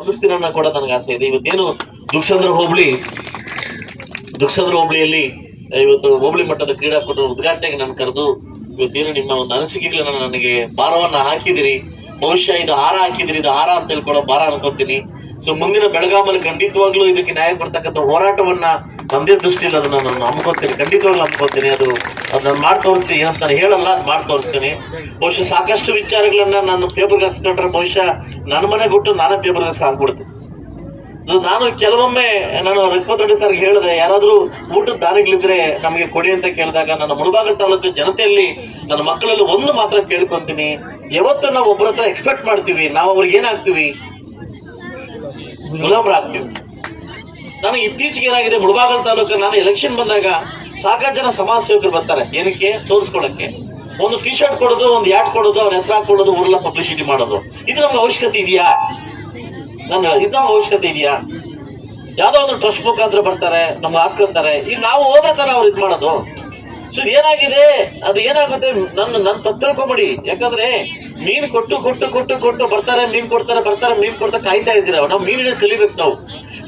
ಸ್ಪಂದಿಸ್ತೀನನ್ನ ಕೂಡ ನನಗೆ ಆಸೆ ಇದೆ. ಇವತ್ತೇನು ದುಕ್ಷಂದ್ರ ಹೋಬಳಿ, ದುಕ್ಷಂದ್ರ ಹೋಬಳಿಯಲ್ಲಿ, ಇವತ್ತು ಹೋಬಳಿ ಮಟ್ಟದ ಕ್ರೀಡಾಕೂಟ ಉದ್ಘಾಟನೆಗೆ ನಾನು ಕರೆದು, ಇವತ್ತೇನು ನಿಮ್ಮ ಒಂದು ಅನಿಸಿಕೆಗಳನ್ನ ನನಗೆ ಭಾರವನ್ನ ಹಾಕಿದಿರಿ ಬಹುಶಃ ಇದು ಹಾರ ಹಾಕಿದಿರಿ, ಇದು ಹಾರ ಅಂತ ಹೇಳ್ಕೊಳ್ಳೋ ಭಾರ ಅನ್ಕೊಂತೀನಿ. ಸೊ ಮುಂದಿನ ಬೆಳಗಾಮಲ್ಲಿ ಖಂಡಿತವಾಗ್ಲೂ ಇದಕ್ಕೆ ನ್ಯಾಯ ಕೊಡ್ತಕ್ಕಂಥ ಹೋರಾಟವನ್ನ ನಮ್ದೇ ದೃಷ್ಟಿಯಲ್ಲಿ ಅದನ್ನ ನಾನು ಹಮ್ಕೋತೀನಿ ಖಂಡಿತವಾಗ್ಲೂ ಹಮ್ಕೋತೀನಿ ಅದು ಅದನ್ನ ನಾನು ಮಾಡಿ ತೋರಿಸ್ತೀನಿ. ಅಂತ ನಾನು ಹೇಳಲ್ಲ, ಅದು ಮಾಡಿ ತೋರಿಸ್ತೀನಿ. ಬಹುಶಃ ಸಾಕಷ್ಟು ವಿಚಾರಗಳನ್ನ ನಾನು ಪೇಪರ್ಗೆ ಹಾಕ್ಸ್ಕೊಂಡ್ರೆ ಬಹುಶಃ ನನ್ನ ಮನೆ ಬಿಟ್ಟು ನಾನೇ ಪೇಪರ್ಗೆ ಹಾಕ್ಬಿಡ್ತೀನಿ. ನಾನು ಕೆಲವೊಮ್ಮೆ ನಾನು ರಘುಪತ್ ರೆಡ್ಡಿ ಸರ್ ಹೇಳಿದೆ, ಯಾರಾದ್ರೂ ಊಟದ ದಾರಿಗಳಿದ್ರೆ ನಮಗೆ ಕೊಡಿ ಅಂತ ಕೇಳಿದಾಗ ನನ್ನ ಮುಳಬಾಗ ತಾಲೂಕು ಜನತೆಯಲ್ಲಿ ನನ್ನ ಮಕ್ಕಳಲ್ಲಿ ಒಂದು ಮಾತ್ರ ಕೇಳ್ಕೊಂತೀನಿ. ಯಾವತ್ತ ನಾವು ಒಬ್ಬರ ಹತ್ರ ಎಕ್ಸ್ಪೆಕ್ಟ್ ಮಾಡ್ತೀವಿ. ನಾವು ಅವ್ರಿಗೆ ಏನಾಗ್ತೀವಿ ಗುಲಾಮರಾಗ್ತೀವಿ ನನಗೆ ಇತ್ತೀಚೆಗೆ ಏನಾಗಿದೆ, ಮುಳಬಾಗಲ್ ತಾಲೂಕು ನಾನು ಎಲೆಕ್ಷನ್ ಬಂದಾಗ ಸಾಕಷ್ಟು ಜನ ಸಮಾಜ ಸೇವಕರು ಬರ್ತಾರೆ. ಏನಕ್ಕೆ? ತೋರಿಸ್ಕೊಳಕ್ಕೆ. ಒಂದು ಟಿ ಶರ್ಟ್ ಕೊಡೋದು, ಒಂದು ಯಾಟ್ ಕೊಡೋದು, ಅವ್ರ ಹೆಸರು ಹಾಕೊಳ್ಳೋದು ಊರೆಲ್ಲ ಪಬ್ಲಿಸಿಟಿ ಮಾಡೋದು. ಇದು ನಮ್ಗೆ ಅವಶ್ಯಕತೆ ಇದೆಯಾ? ನನ್ನ, ಇದು ಅವಶ್ಯಕತೆ ಇದೆಯಾ? ಯಾವ್ದೋ ಒಂದು ಟ್ರಸ್ಟ್ ಮುಖಾಂತರ ಬರ್ತಾರೆ ನಮ್ಗೆ ಹಾಕೊಂತಾರೆ ಈಗ ನಾವು ಹೋದ ತರ ಅವ್ರು ಇದು ಮಾಡೋದು. ಸೊ ಏನಾಗಿದೆ ಅದು ಏನಾಗುತ್ತೆ? ನನ್ನ ನನ್ನ ತಪ್ಪು ತಿಳ್ಕೊಂಬಿಡಿ. ಯಾಕಂದ್ರೆ ಮೀನು ಕೊಟ್ಟು ಕೊಟ್ಟು ಕೊಟ್ಟು ಕೊಟ್ಟು ಬರ್ತಾರೆ, ಮೀನ್ ಕೊಡ್ತಾರೆ, ಬರ್ತಾರೆ, ಮೀನ್ ಕೊಡ್ತಾ ಕಾಯ್ತಾ ಇದ್ದೀರ? ನಾವು ಮೀನಿನ ಕಲಿಬೇಕು ನಾವು.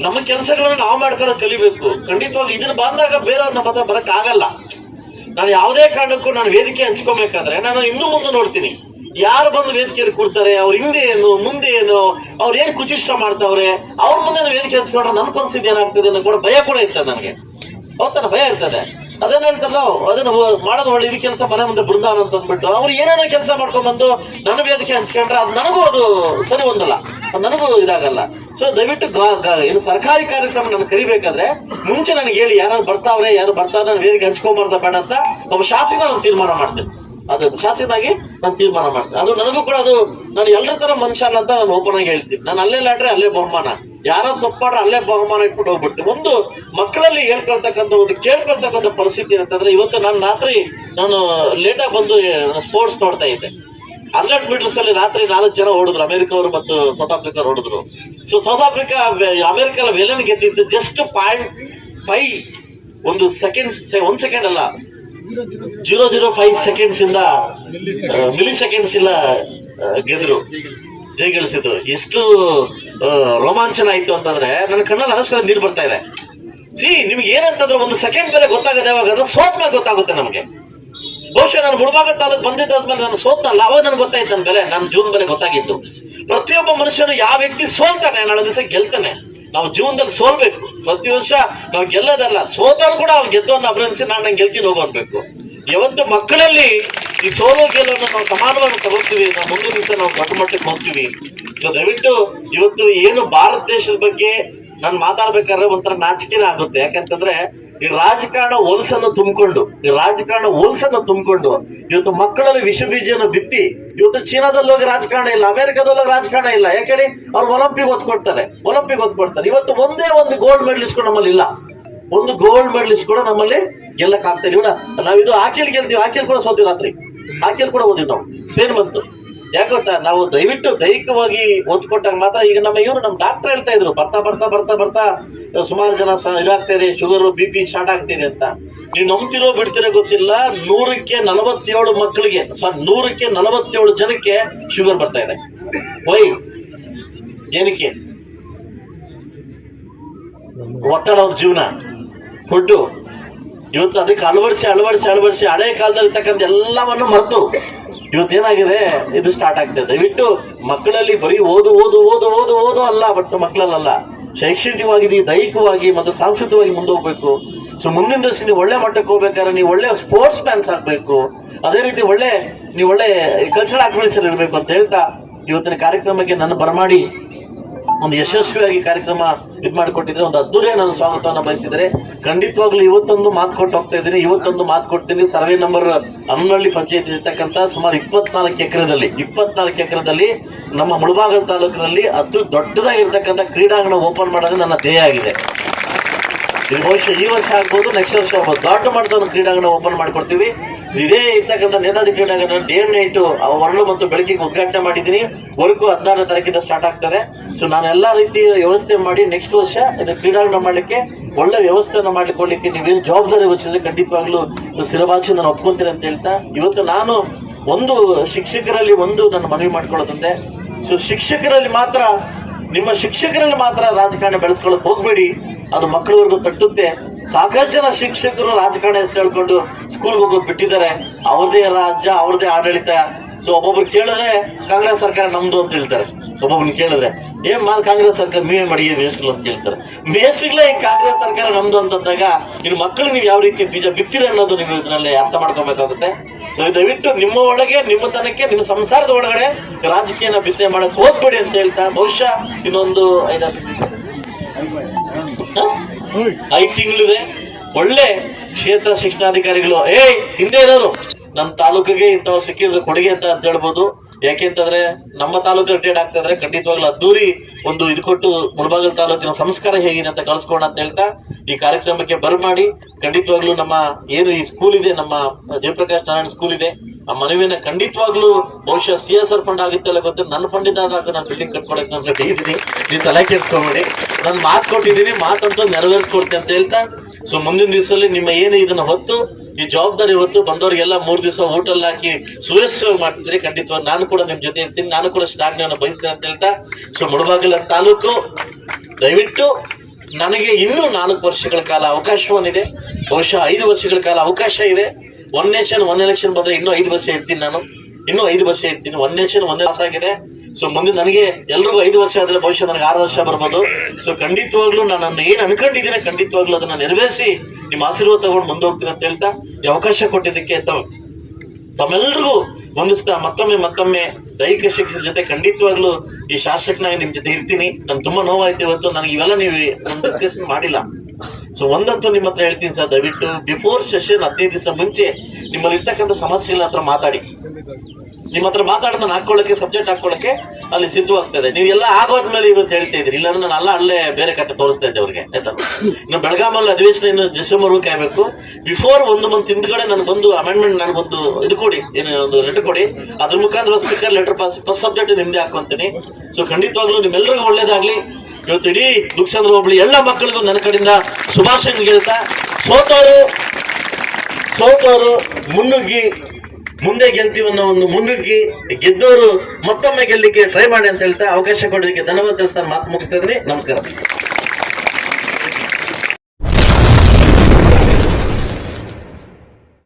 ನಮ್ಮ ಕೆಲಸಗಳನ್ನ ನಾವು ಮಾಡ್ಕೊಳ್ಳೋದು ಕಲಿಬೇಕು. ಖಂಡಿತವಾಗಿ ಇದನ್ನ ಬಂದಾಗ ಬೇರೆಯವ್ರ ನಮ್ಮ ಹತ್ರ ಬರಕ್ ಆಗಲ್ಲ ನಾನು ಯಾವುದೇ ಕಾರಣಕ್ಕೂ ನಾನು ವೇದಿಕೆ ಹಂಚ್ಕೋಬೇಕಾದ್ರೆ ನಾನು ಇನ್ನು ಮುಂದೆ ನೋಡ್ತೀನಿ. ಯಾರು ಬಂದು ವೇದಿಕೆಯಲ್ಲಿ ಕೊಡ್ತಾರೆ, ಅವ್ರ ಹಿಂದೆ ಏನು, ಮುಂದೆ ಏನು, ಅವ್ರು ಏನ್ ಕುಚಿಷ್ಟ ಮಾಡ್ತಾವ್ರೆ, ಅವ್ರ ಮುಂದೆ ವೇದಿಕೆ ಹಂಚ್ಕೊಂಡ್ರೆ ನನ್ನ ಪರಿಸ್ಥಿತಿ ಏನಾಗ್ತದೆ ಅನ್ನೋ ಕೂಡ ಭಯ ಕೂಡ ಇರ್ತದೆ ನನಗೆ. ಅವತ್ತ ಭಯ ಇರ್ತದೆ. ಅದನ್ನ ಹೇಳ್ತಾರಲ್ಲ, ಅದನ್ನ ಮಾಡೋದು ಒಳ್ಳೆ ಇದು ಕೆಲಸ, ಮನೆ ಮುಂದೆ ಬೃಂದಾವನ ಅಂತ ಅಂದ್ಬಿಟ್ಟು ಅವ್ರು ಏನೇನೋ ಕೆಲಸ ಮಾಡ್ಕೊಂಡು ಬಂದು ನನ್ನ ವೇದಿಕೆ ಹಂಚ್ಕೊಂಡ್ರೆ ಅದು ನನಗೂ ಅದು ಸರಿ ಹೊಂದಲ್ಲ ಅದು ನನಗೂ ಇದಾಗಲ್ಲ. ಸೊ ದಯವಿಟ್ಟು ಏನು ಸರ್ಕಾರಿ ಕಾರ್ಯಕ್ರಮ ನಾನು ಕರಿಬೇಕಾದ್ರೆ ಮುಂಚೆ ನನಗೆ ಹೇಳಿ ಯಾರು ಬರ್ತಾವ್ರೆ ಯಾರು ಬರ್ತಾವ್ರೆ, ನಾನು ವೇದಿಕೆ ಹಂಚ್ಕೊಂಬಾರ್ದ, ಬೇಡ ಅಂತ ಒಬ್ಬ ಶಾಸಕ ನಾನು ತೀರ್ಮಾನ ಮಾಡ್ತೇನೆ. ಅದು ಶಾಸಕನಾಗಿ ನಾನು ತೀರ್ಮಾನ ಮಾಡ್ತೇನೆ. ಅದು ನನಗೂ ಕೂಡ ಅದು, ನಾನು ಎಲ್ಲರ ತರ ಮನುಷ್ಯ ಅಂತ ನಾನು ಓಪನ್ ಆಗಿ ಹೇಳ್ತೀನಿ. ನಾನು ಅಲ್ಲೇ ಲಾಟ್ರೆ ಅಲ್ಲೇ ಬಹುಮಾನ. ಯಾರೋ ತಪ್ಪಾಡ್ರೆ ಅಲ್ಲೇ ಬಹುಮಾನ ಇಟ್ಬಿಟ್ಟು ಹೋಗ್ಬಿಟ್ಟು ಒಂದು ಮಕ್ಕಳಲ್ಲಿ ಹೇಳ್ಕೊಳ್ತಕ್ಕಂಥ ಒಂದು ಕೇಳ್ಕೊಳ್ತಕ್ಕಂಥ ಪರಿಸ್ಥಿತಿ ಅಂತಂದ್ರೆ ಇವತ್ತು ನಾನು ರಾತ್ರಿ ನಾನು ಲೇಟಾಗಿ ಬಂದು ಸ್ಪೋರ್ಟ್ಸ್ ನೋಡ್ತಾ ಇದ್ದೆ. ಹಂಡ್ರೆಡ್ ಮೀಟರ್ಸ್ ಅಲ್ಲಿ ರಾತ್ರಿ ನಾಲ್ಕು ಜನ ಓಡಿದ್ರು ಅಮೆರಿಕ ಅವರು ಮತ್ತು ಸೌತ್ ಆಫ್ರಿಕಾ ಓಡಿದ್ರು ಸೊ ಸೌತ್ ಆಫ್ರಿಕಾ ಅಮೆರಿಕ ವೆಲನ್ ಗೆದ್ದಿದ್ದು ಜಸ್ಟ್ ಪಾಯಿಂಟ್ ಫೈವ್ ಒಂದು ಸೆಕೆಂಡ್ಸ್ ಒಂದ್ ಸೆಕೆಂಡ್ ಅಲ್ಲ. ಜೀರೋ ಜೀರೋ ಫೈವ್ ಸೆಕೆಂಡ್ಸ್ ಇಂದ ಮಿಲಿ ಸೆಕೆಂಡ್ಸ್ ಇಲ್ಲ ಗೆದ್ರು. ಜಯಗಳಿಸಿದ್ರು ಎಷ್ಟು ರೋಮಾಂಚನ ಆಯ್ತು ಅಂತಂದ್ರೆ ನನ್ನ ಕಣ್ಣಲ್ಲಿ ಅನಸ್ಕೊಂಡು ನೀರು ಬರ್ತಾ ಇದೆ. ಸಿ, ನಿಮ್ಗೆ ಏನಂತಂದ್ರೆ ಒಂದು ಸೆಕೆಂಡ್ ಬೆಲೆ ಗೊತ್ತಾಗದೆ ಯಾವಾಗ ಸೋತ್ ಮೇಲೆ ಗೊತ್ತಾಗುತ್ತೆ ನಮಗೆ. ಬಹುಶಃ ನಾನು ಮುಳಬಾಗ ತಾಲೂಕು ಬಂದಿದ್ದಾದ್ಮೇಲೆ ನಾನು ಸೋತ್ನಲ್ಲ ಅವಾಗ ನನಗೆ ಗೊತ್ತಾಯ್ತು ನನ್ನ ಬೆಲೆ, ನನ್ನ ಜೀವನ ಬೆಲೆ ಗೊತ್ತಾಗಿತ್ತು. ಪ್ರತಿಯೊಬ್ಬ ಮನುಷ್ಯನು ಯಾವ ವ್ಯಕ್ತಿ ಸೋಲ್ತಾನೆ, ನಾಳೆ ದಿವಸ ಗೆಲ್ತಾನೆ. ನಾವು ಜೀವನದಲ್ಲಿ ಸೋಲ್ಬೇಕು. ಪ್ರತಿ ವರ್ಷ ನಾವು ಗೆಲ್ಲೋದಲ್ಲ ಸೋತಾನು ಕೂಡ ಅವ್ನು ಗೆದ್ದವನ್ನ ಅಭಿನಂದಿಸಿ ನಾನು ನಂಗೆ ಗೆಲ್ತೀನಿ ಹೋಗಬೇಕು ಯಾವತ್ತು ಮಕ್ಕಳಲ್ಲಿ ಈ ಸೋಲು ಗೆಲುವನ್ನು ನಾವು ಸಮಾನವಾಗಿ ತಗೋತೀವಿ ನಾವು ಮುಂದಿನ ದಿವಸ ನಾವು ದೊಡ್ಡ ಮಟ್ಟಕ್ಕೆ ಹೋಗ್ತೀವಿ. ಸೊ ದಯವಿಟ್ಟು ಇವತ್ತು ಏನು ಭಾರತ ದೇಶದ ಬಗ್ಗೆ ನಾನು ಮಾತಾಡ್ಬೇಕಾದ್ರೆ ಒಂಥರ ನಾಚಿಕೆನೇ ಆಗುತ್ತೆ. ಯಾಕಂತಂದ್ರೆ ಈ ರಾಜಕಾರಣ ಹೊಲಸನ್ನು ತುಂಬಿಕೊಂಡು, ಈ ರಾಜಕಾರಣ ಹೊಲಸನ್ನು ತುಂಬಿಕೊಂಡು ಇವತ್ತು ಮಕ್ಕಳಲ್ಲಿ ವಿಷ ಬೀಜನ ಬಿತ್ತಿ ಇವತ್ತು ಚೀನಾದಲ್ಲೋಗಿ ರಾಜಕಾರಣ ಇಲ್ಲ ಅಮೆರಿಕಾದಲ್ಲೋಗಿ ರಾಜಕಾರಣ ಇಲ್ಲ. ಯಾಕೇಳಿ ಅವ್ರು ಒಲಂಪಿಕ್ ಒತ್ಕೊಡ್ತಾರೆ ಒಲಂಪಿಕ್ ಒತ್ಕೊಡ್ತಾರೆ ಇವತ್ತು ಒಂದೇ ಒಂದು ಗೋಲ್ಡ್ ಮೆಡಲಿಸ್ಟ್ ಕೂಡ ನಮ್ಮಲ್ಲಿ ಇಲ್ಲ. ಒಂದು ಗೋಲ್ಡ್ ಮೆಡಲಿಸ್ಟ್ ಕೂಡ ನಮ್ಮಲ್ಲಿ ಗೆಲ್ಲಕ್ ಇಲ್ಲ. ನಾವಿದು ಆಕೆಲ್ ಗೆಲ್ತೀವಿ. ಆಕೆಲ್ ಕೂಡ ಸೋತೀವಿ ರಾತ್ರಿ. ಆಕೆಲ್ ಕೂಡ ಓದಿವಿ ನಾವು. ಸ್ಪೇನ್ ಬಂತು. ಯಾಕೆ ಗೊತ್ತಾ ನಾವು ದಯವಿಟ್ಟು ದೈಹಿಕವಾಗಿ ಓದ್ಕೊಟ್ಟಾಗ ಕೊಟ್ಟಾಗ ಮಾತ್ರ ಈಗ ನಮ್ಮ ಇವರು ನಮ್ಮ ಡಾಕ್ಟರ್ ಹೇಳ್ತಾ ಇದ್ರು, ಬರ್ತಾ ಬರ್ತಾ ಬರ್ತಾ ಬರ್ತಾ, ಸುಮಾರು ಜನ ಸ- ಇದಾಗ್ತಾ ಇದೆ ಶುಗರ್, ಬಿ ಪಿ ಸ್ಟಾರ್ಟ್ ಆಗ್ತಿದೆ ಅಂತ. ನೀವು ನಂಬ್ತಿರೋ ಬಿಡ್ತಿರೋ ಗೊತ್ತಿಲ್ಲ, ನೂರಕ್ಕೆ ನಲವತ್ತೇಳು ಮಕ್ಕಳಿಗೆ ಸಾರಿ ನೂರಕ್ಕೆ ನಲವತ್ತೇಳು ಜನಕ್ಕೆ ಶುಗರ್ ಬರ್ತಾ ಇದೆ. ವೈ? ಏನಕ್ಕೆ? ಒತ್ತಡ ಅವ್ರ ಜೀವನ. ಫುಡ್ಡು ಇವತ್ತು ಅದಕ್ಕೆ ಅಳವಡಿಸಿ ಅಳವಡಿಸಿ ಅಳವಡಿಸಿ ಹಳೆ ಕಾಲದಲ್ಲಿ ಇರ್ತಕ್ಕಂಥ ಎಲ್ಲವನ್ನು ಮರೆತು ಇವತ್ತು ಏನಾಗಿದೆ? ಇದು ಸ್ಟಾರ್ಟ್ ಆಗ್ತದೆ. ದಯವಿಟ್ಟು ಮಕ್ಕಳಲ್ಲಿ ಬರೀ ಓದು ಓದು ಓದು ಓದು ಓದು ಅಲ್ಲ, ಬಟ್ ಮಕ್ಕಳಲ್ಲ ಶೈಕ್ಷಣಿಕವಾಗಿ, ದೈಹಿಕವಾಗಿ ಮತ್ತು ಸಾಂಸ್ಕೃತಿಕವಾಗಿ ಮುಂದೆ ಹೋಗ್ಬೇಕು. ಸೊ ಮುಂದಿನ ದಿವಸ ನೀವು ಒಳ್ಳೆ ಮಟ್ಟಕ್ಕೆ ಹೋಗ್ಬೇಕಾದ್ರೆ ನೀವು ಒಳ್ಳೆ ಸ್ಪೋರ್ಟ್ಸ್ ಮ್ಯಾನ್ಸ್ ಆಗಬೇಕು. ಅದೇ ರೀತಿ ಒಳ್ಳೆ, ನೀವು ಒಳ್ಳೆ ಕಲ್ಚರಲ್ ಆಕ್ಟಿವಿಟೀಸ್ ಇರಬೇಕು ಅಂತ ಹೇಳ್ತಾ ಇವತ್ತಿನ ಕಾರ್ಯಕ್ರಮಕ್ಕೆ ನನ್ನ ಬರಮಾಡಿ ಒಂದು ಯಶಸ್ವಿಯಾಗಿ ಕಾರ್ಯಕ್ರಮ ಇದು ಮಾಡಿಕೊಟ್ಟಿದ್ರೆ ಒಂದು ಅದ್ದೂರಿಯ ನಾನು ಸ್ವಾಗತವನ್ನು ಬಯಸಿದರೆ, ಖಂಡಿತವಾಗ್ಲೂ ಇವತ್ತೊಂದು ಮಾತು ಕೊಟ್ಟು ಹೋಗ್ತಾ ಇದ್ದೀನಿ. ಇವತ್ತೊಂದು ಮಾತು ಕೊಡ್ತೀನಿ. ಸರ್ವೆ ನಂಬರ್ ಹನ್ನಳ್ಳಿ ಪಂಚಾಯತ್ ಇರ್ತಕ್ಕಂಥ ಸುಮಾರು ಇಪ್ಪತ್ನಾಲ್ಕು ಎಕರೆದಲ್ಲಿ ಇಪ್ಪತ್ನಾಲ್ಕು ಎಕರೆದಲ್ಲಿ ನಮ್ಮ ಮುಳಬಾಗ ತಾಲೂಕಿನಲ್ಲಿ ಅತಿ ದೊಡ್ಡದಾಗಿರ್ತಕ್ಕಂಥ ಕ್ರೀಡಾಂಗಣ ಓಪನ್ ಮಾಡೋದು ನನ್ನ ಧ್ಯೇಯ ಆಗಿದೆ. ಬಹುಶಃ ಈ ವರ್ಷ ಆಗ್ಬೋದು ನೆಕ್ಸ್ಟ್ ವರ್ಷ ಆಗ್ಬೋದು. ದೊಡ್ಡ ಮಟ್ಟದ ಕ್ರೀಡಾಂಗಣ ಓಪನ್ ಮಾಡ್ಕೊಡ್ತೀವಿ. ಇದೇ ಇರ್ತಕ್ಕಂಥ ನೇತಾಜಿ ಕ್ರೀಡಾಂಗಣ ಡೇ ನೈಟ್ ಮರಳು ಮತ್ತು ಬೆಳಕಿಗೆ ಉದ್ಘಾಟನೆ ಮಾಡಿದ್ದೀನಿ. ವರ್ಕು ಹದಿನಾರನೇ ತಾರೀಕಿಂದ ಸ್ಟಾರ್ಟ್ ಆಗ್ತಾರೆ. ಸೊ ನಾನು ಎಲ್ಲಾ ರೀತಿಯ ವ್ಯವಸ್ಥೆ ಮಾಡಿ ನೆಕ್ಸ್ಟ್ ವರ್ಷ ಇದು ಕ್ರೀಡಾಂಗಣ ಮಾಡಲಿಕ್ಕೆ ಒಳ್ಳೆ ವ್ಯವಸ್ಥೆಯನ್ನು ಮಾಡಿಕೊಳ್ಳಿಕ್ಕೆ ನೀವೇನು ಜವಾಬ್ದಾರಿ ವಹಿಸಿದ್ರೆ ಖಂಡಿತವಾಗ್ಲೂ ಸ್ಥಿರಭಾಷೆ ನಾನು ಒಪ್ಕೊಂತೀನಿ ಅಂತ ಹೇಳ್ತಾ, ಇವತ್ತು ನಾನು ಒಂದು ಶಿಕ್ಷಕರಲ್ಲಿ ಒಂದು ನನ್ನ ಮನವಿ ಮಾಡ್ಕೊಳ್ಳೋದಂತೆ. ಸೊ ಶಿಕ್ಷಕರಲ್ಲಿ ಮಾತ್ರ, ನಿಮ್ಮ ಶಿಕ್ಷಕರಲ್ಲಿ ಮಾತ್ರ ರಾಜಕಾರಣ ಬೆಳೆಸ್ಕೊಳ್ಳೋಕೆ ಹೋಗ್ಬೇಡಿ. ಅದು ಮಕ್ಕಳವರೆಗೂ ತಟ್ಟುತ್ತೆ. ಸಾಕಷ್ಟು ಜನ ಶಿಕ್ಷಕರು ರಾಜಕಾರಣ ಹೆಸರು ಹೇಳ್ಕೊಂಡು ಸ್ಕೂಲ್ ಹೋಗೋದು ಬಿಟ್ಟಿದ್ದಾರೆ. ಅವ್ರದೇ ರಾಜ್ಯ ಅವ್ರದೇ ಆಡಳಿತ. ಸೊ ಒಬ್ಬೊಬ್ರು ಕೇಳಿದ್ರೆ ಕಾಂಗ್ರೆಸ್ ಸರ್ಕಾರ ನಮ್ದು ಅಂತ ಹೇಳ್ತಾರೆ. ಒಬ್ಬೊಬ್ನ ಕೇಳಿದ್ರೆ ಏನ್ ಮಾ ಕಾಂಗ್ರೆಸ್ ಸರ್ಕಾರ ನೀವೇ ಮಡಿಗೆ ಮೇಸ್ಗಳು ಅಂತ ಹೇಳ್ತಾರೆ ಮೇಸ್ಗಳೇ ಈ ಕಾಂಗ್ರೆಸ್ ಸರ್ಕಾರ ನಮ್ದು ಅಂತಂದಾಗ ಇನ್ನು ಮಕ್ಕಳು ನೀವು ಯಾವ ರೀತಿ ಬೀಜ ಬಿತ್ತೀರ ಅನ್ನೋದು ನೀವು ಇದರಲ್ಲಿ ಅರ್ಥ ಮಾಡ್ಕೊಬೇಕಾಗುತ್ತೆ. ಸೊ ದಯವಿಟ್ಟು ನಿಮ್ಮ ಒಳಗೆ ನಿಮ್ಮ ತನಕ್ಕೆ ನಿಮ್ಮ ಸಂಸಾರದ ಒಳಗಡೆ ರಾಜಕೀಯನ ಬಿತ್ತನೆ ಮಾಡಕ್ ಹೋಗ್ಬೇಡಿ ಅಂತ ಹೇಳ್ತಾ ಬಹುಶಃ ಇನ್ನೊಂದು ಐದಾರು? ಐದು ತಿಂಗಳಿದೆ. ಒಳ್ಳೆ ಕ್ಷೇತ್ರ ಶಿಕ್ಷಣಾಧಿಕಾರಿಗಳು. ಏಯ್, ಹಿಂದೆ ಇರೋರು. ನಮ್ಮ ತಾಲೂಕಿಗೆ ಇಂಥವ್ರು ಸಿಕ್ಕಿರೋದು ಕೊಡುಗೆ ಅಂತ ಅಂತ ಹೇಳ್ಬೋದು. ಯಾಕೆಂತಂದ್ರೆ ನಮ್ಮ ತಾಲೂಕು ರಿಟೈರ್ಡ್ ಆಗ್ತಾ ಇದ್ರೆ ಖಂಡಿತವಾಗ್ಲೂ ಅದ್ದೂರಿ ಒಂದು ಇದು ಕೊಟ್ಟು ಮುಳಬಾಗಲ್ ತಾಲೂಕಿನ ಸಂಸ್ಕಾರ ಹೇಗಿದೆ ಅಂತ ಕಳ್ಸ್ಕೋಣ ಅಂತ ಹೇಳ್ತಾ ಈ ಕಾರ್ಯಕ್ರಮಕ್ಕೆ ಬರಮಾಡಿ ಖಂಡಿತವಾಗ್ಲೂ ನಮ್ಮ ಏನು ಈ ಸ್ಕೂಲ್ ಇದೆ, ನಮ್ಮ ಜಯಪ್ರಕಾಶ್ ನಾರಾಯಣ ಸ್ಕೂಲ್ ಇದೆ, ಆ ಮನವಿಯನ್ನ ಖಂಡಿತವಾಗ್ಲೂ ಬಹುಶಃ ಸಿ ಎಸ್ ಆರ್ ಫಂಡ್ ಆಗುತ್ತೆ ಅಲ್ಲ ಗೊತ್ತಿಲ್ಲ ನನ್ನ ಫಂಡಿಂದ ನಾನು ಬಿಲ್ಡಿಂಗ್ ಕಟ್ಕೊಳಕ್ ನಾನು ರೆಡಿ ಇದ್ದೀನಿ ನೀವು ತಲೆ ಕೆಡ್ಸ್ಕೊಬೇಡಿ ನಾನು ಮಾತು ಕೊಟ್ಟಿದ್ದೀನಿ, ಮಾತಂತೂ ನೆರವೇರಿಸ್ಕೊಡ್ತೀನಿ ಅಂತ ಹೇಳ್ತಾ ಸೊ ಮುಂದಿನ ದಿವಸದಲ್ಲಿ ನಿಮ್ಮ ಏನು ಇದನ್ನ ಹೊತ್ತು, ಈ ಜವಾಬ್ದಾರಿ ಹೊತ್ತು ಬಂದವರಿಗೆಲ್ಲ ಮೂರು ದಿವಸ ಎಲ್ಲ ಹಾಕಿ ಸುವ್ಯವಸ್ಥೆ ಮಾಡ್ತಿದ್ರೆ ಖಂಡಿತವಾಗಿ ನಾನು ಕೂಡ ನಿಮ್ ಜೊತೆ ಇರ್ತೀನಿ, ನಾನು ಕೂಡ ಶ್ಲಾಘನೆಯನ್ನು ಬಯಸ್ತೇನೆ ಅಂತ ಹೇಳ್ತಾ ಸೊ ಮುಳಬಾಗಿಲ ತಾಲೂಕು, ದಯವಿಟ್ಟು ನನಗೆ ಇನ್ನೂ ನಾಲ್ಕು ವರ್ಷಗಳ ಕಾಲ ಅವಕಾಶವನ್ನಿದೆ. ಬಹುಶಃ ಐದು ವರ್ಷಗಳ ಕಾಲ ಅವಕಾಶ ಇದೆ. ಒನ್ ನೇಷನ್ ಒನ್ ಎಲೆಕ್ಷನ್ ಬಂದ್ರೆ ಇನ್ನೂ ಐದು ವರ್ಷ ಇರ್ತೀನಿ ನಾನು. ಇನ್ನೂ ಐದು ವರ್ಷ ಇರ್ತೀನಿ ಒನ್ ನೇಷನ್ ಒಂದೇ ವರ್ಷ ಆಗಿದೆ. ಸೊ ಮುಂದೆ ನನಗೆ ಎಲ್ರಿಗೂ ಐದು ವರ್ಷ ಆದ್ರೆ ಬಹುಶಃ ನನಗೆ ಆರು ವರ್ಷ ಬರ್ಬೋದು. ಸೊ ಖಂಡಿತವಾಗ್ಲೂ ನಾನು ಏನ್ ಅನ್ಕೊಂಡಿದ್ದೀನಿ ಖಂಡಿತವಾಗ್ಲೂ ಅದನ್ನ ನೆರವೇರಿಸಿ ನಿಮ್ಮ ಆಶೀರ್ವಾದ ತಗೊಂಡು ಮುಂದೆ ಹೋಗ್ತೀನಿ ಅಂತ ಹೇಳ್ತಾ ಈ ಅವಕಾಶ ಕೊಟ್ಟಿದ್ದಕ್ಕೆ ತಮ್ಮೆಲ್ರಿಗೂ ವಂದಿಸ್ತಾ ಮತ್ತೊಮ್ಮೆ ಮತ್ತೊಮ್ಮೆ ದೈಹಿಕ ಶಿಕ್ಷಣ ಜೊತೆ ಖಂಡಿತವಾಗ್ಲೂ ಈ ಶಾಸಕನಾಗಿ ನಿಮ್ ಜೊತೆ ಇರ್ತೀನಿ. ನನ್ ತುಂಬಾ ನೋವಾಯ್ತು ಇವತ್ತು. ನನಗೆ ಇವೆಲ್ಲ ನೀವು ಡಿಸ್ಕಷನ್ ಮಾಡಿಲ್ಲ. ಸೊ ಒಂದಂತೂ ನಿಮ್ಮ ಹತ್ರ ಹೇಳ್ತೀನಿ ಸರ್. ದಯವಿಟ್ಟು ಬಿಫೋರ್ ಸೆಷನ್ ಹದಿನೈದು ದಿವಸ ಮುಂಚೆ ನಿಮ್ಮಲ್ಲಿ ಇರ್ತಕ್ಕಂಥ ಸಮಸ್ಯೆಗಳ ಹತ್ರ ಮಾತಾಡಿ. ನಿಮ್ಮ ಹತ್ರ ಮಾತಾಡ್ತಾನೆ ನಾನು ಹಾಕೊಳ್ಳಕ್ಕೆ ಸಬ್ಜೆಕ್ಟ್ ಹಾಕೊಳ್ಳೋಕೆ ಅಲ್ಲಿ ಸಿದ್ಧವಾಗ್ತದೆ. ನೀವೆಲ್ಲ ಆಗೋದ್ಮೇಲೆ ಇವತ್ತು ಹೇಳ್ತಾ ಇದ್ರಿ ಇಲ್ಲಾಂದ್ರೆ ನಾನು ಅಲ್ಲ ಅಲ್ಲೇ ಬೇರೆ ಕಟ್ಟೆ ತೋರಿಸ್ತಾ ಇದ್ದೆ ಅವ್ರಿಗೆ, ಆಯ್ತಾ? ಇನ್ನು ಬೆಳಗಾಮಲ್ಲಿ ಅಧಿವೇಶನ ಇನ್ನು ಡಿಸೆಂಬರ್ ಆಗಬೇಕು. ಬಿಫೋರ್ ಒಂದು ಮಂತ್ ಹಿಂದ್ಗಡೆ ನಾನು ಬಂದು ಅಮೆಂಡ್ಮೆಂಟ್ ನಾನು ಬಂದು ಇದು ಕೊಡಿ, ಏನು ಒಂದು ಲೆಟರ್ ಕೊಡಿ. ಅದ್ರ ಮುಖಾಂತರ speaker letter pass first subject ನಿಮ್ದೆ ಹಾಕೊಂತೀನಿ. ಸೊ ಖಂಡಿತವಾಗ್ಲೂ ನಿಮ್ಮೆಲ್ಲರಿಗೂ ಒಳ್ಳೇದಾಗ್ಲಿ. ಇವತ್ತು ಇಡೀ ದುಕ್ಸಂದ್ರ ಹೋಬಳಿ ಎಲ್ಲ ಮಕ್ಕಳಿಗೂ ನನ್ನ ಕಡೆಯಿಂದ ಶುಭಾಶಯ ಹೇಳ್ತಾ ಸೋತವರು ಸೋತವರು ಮುನ್ನುಗ್ಗಿ ಮುಂದೆ ಗೆಲ್ತೀವಿ ಅನ್ನೋ ಒಂದು ಮುನ್ನುಗ್ಗಿ ಗೆದ್ದವರು ಮತ್ತೊಮ್ಮೆ ಗೆಲ್ಲಿಕ್ಕೆ ಟ್ರೈ ಮಾಡಿ ಅಂತ ಹೇಳ್ತಾ ಅವಕಾಶ ಕೊಡೋದಕ್ಕೆ ಧನ್ಯವಾದ ಸರ್ ಮಾತು ಮುಗಿಸ್ತಾ ನಮಸ್ಕಾರ.